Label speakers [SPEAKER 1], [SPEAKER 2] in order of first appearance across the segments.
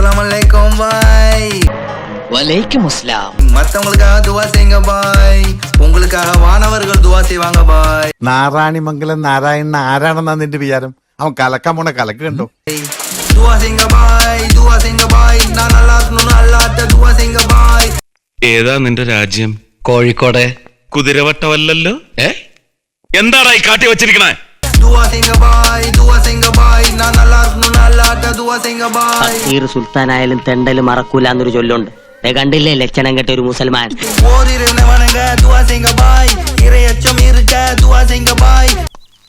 [SPEAKER 1] அஸ்ஸலாமு அலைக்கும் பாய்
[SPEAKER 2] வலைக்கும் அஸ்லாம்
[SPEAKER 1] மத்தவங்களுக்காக துவா செய்யுங்க பாய் உங்களுக்காக வானவர்கள் துவா செய்வாங்க பாய்
[SPEAKER 3] നാരായണിമംഗലം നാരായണൻ ആരാണെന്നാ നിന്റെ വിചാരം അവൻ കലക്കാൻ പോണ കലക്ക് കണ്ടോ
[SPEAKER 1] துவா செய்யுங்க பாய் துவா செய்யுங்க பாய் நான் நல்லா இருக்கணும்னு அல்லாட்ட துவா செய்யுங்க பாய்
[SPEAKER 4] ഏതാ നിന്റെ രാജ്യം
[SPEAKER 2] കോഴിക്കോട്
[SPEAKER 4] കുതിരവട്ടമല്ലല്ലോ
[SPEAKER 2] ഏ
[SPEAKER 4] എന്താടാ ഈ കാട്ടി വെച്ചിരിക്കണേ
[SPEAKER 1] துவா செய்யுங்க பாய் துவா செய்யுங்க பாய் நான் நல்லா இருக்கணும்னு
[SPEAKER 5] ഫക്കീർ സുൽത്താനായാലും തെണ്ടലും മറക്കൂല എന്നൊരു ചൊല്ലുണ്ട്. കണ്ടില്ലേ ലക്ഷണം കെട്ട ഒരു മുസൽമാൻ?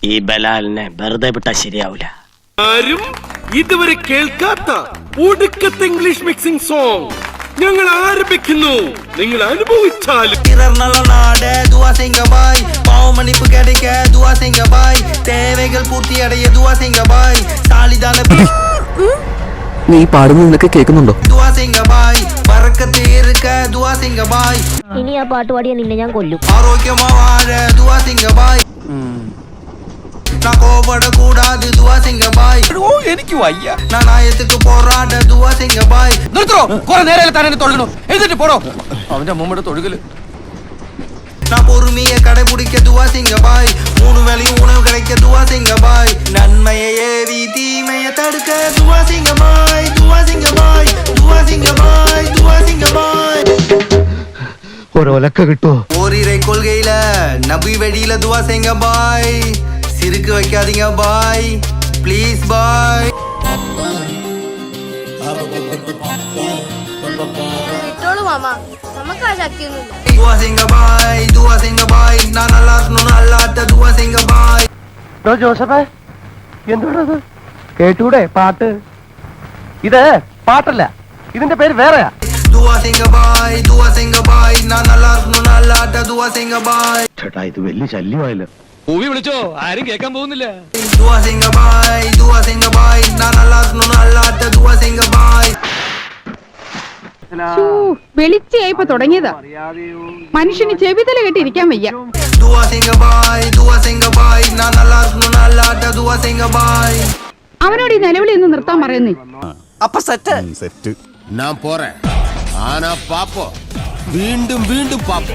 [SPEAKER 5] ഈ ബലാലിനെ വെറുതെ വിട്ടാ ശരിയാവൂല.
[SPEAKER 6] ആരും ഇതുവരെ കേൾക്കാത്ത ഒടുക്കത്തെ ഇംഗ്ലീഷ് മിക്സിംഗ് സോങ് ഞങ്ങൾ ആരംഭിക്കുന്നു. നിങ്ങൾ അനുഭവിച്ചാലും.
[SPEAKER 1] പാവമണിപ്പ് കിടക്ക ദുവാ സിംഗ ബായ്. തേവകൾ പൂർത്തിയടയ ദുവാ സിംഗ ബായ്. செய்யுங்க பாய் தேவைகள் பூர்த்தி அடைய துவா செய்யுங்க பாய் சாலிதான
[SPEAKER 7] നീ പാടുന്നത് നിനക്ക് കേൾക്കുന്നുണ്ടോ
[SPEAKER 1] துவா செய்யுங்க பாய் பறக்கத்து இருக்க துவா செய்யுங்க பாய்
[SPEAKER 8] ഇനി ആ പാട്ട് പാടിയാ നിന്നെ ഞാൻ കൊല്ലും
[SPEAKER 1] ஆரோக்கியமா வாழ துவா செய்யுங்க பாய் நான் கோபப்பட கூடாது துவா செய்யுங்க பாய்
[SPEAKER 7] എനിക്ക് വയ്യ
[SPEAKER 1] நான் நாயத்துக்கு போராட துவா செய்யுங்க பாய்
[SPEAKER 7] നിർത്തോ കുറെ നേരം തന്നെ തൊഴുകണു എഴുതിട്ട് പോടോ അവന്റെ അമ്മൂമ്മയുടെ തൊഴുകല്
[SPEAKER 1] நான் பொறுமையை கடைபிடிக்க துவா செய்ங்க பாய். மூணு வேலையும் உணவு கிடைக்க துவா செய்ங்க பாய். நன்மையை ஏவி தீமையை தடுக்க துவா செய்ங்க பாய் துவா செய்ங்க பாய் துவா செய்ங்க பாய் துவா செய்ங்க பாய்.
[SPEAKER 3] ஒரு விளக்க கிட்டும்.
[SPEAKER 1] ஓரிரை கொள்கையில நபி வெடியில துவா செய்ங்க பாய். சிறுக்கு வைக்காதீங்க பாய். Please bye
[SPEAKER 8] Bye. മാമ നമുക്ക് ആ ശക്തിയൊന്നുമില്ല.
[SPEAKER 7] ജോസഫേ കേട്ടൂടെ പാട്ട്? ഇത് പാട്ടല്ല ഇതിന്റെ പേര് വേറെയാ.
[SPEAKER 3] ചേട്ടാ ഇത് വലിയ ശല്യമായില്ല.
[SPEAKER 6] പൂവി വിളിച്ചോ ആരും കേൾക്കാൻ പോകുന്നില്ല.
[SPEAKER 9] വെളിച്ചയായിപ്പോ തുടങ്ങിയതാ. മനുഷ്യന് ചെവിതല കെട്ടിരിക്കാൻ വയ്യ. അവനോട് ഈ നിലവിളി ഒന്ന് നിർത്താൻ പറയുന്നേ.
[SPEAKER 7] അപ്പൊ സെറ്റ്.
[SPEAKER 3] സെറ്റ്.
[SPEAKER 10] ഞാൻ പോറേ ആനാ പാപ്പോ. വീണ്ടും വീണ്ടും പാപ്പോ.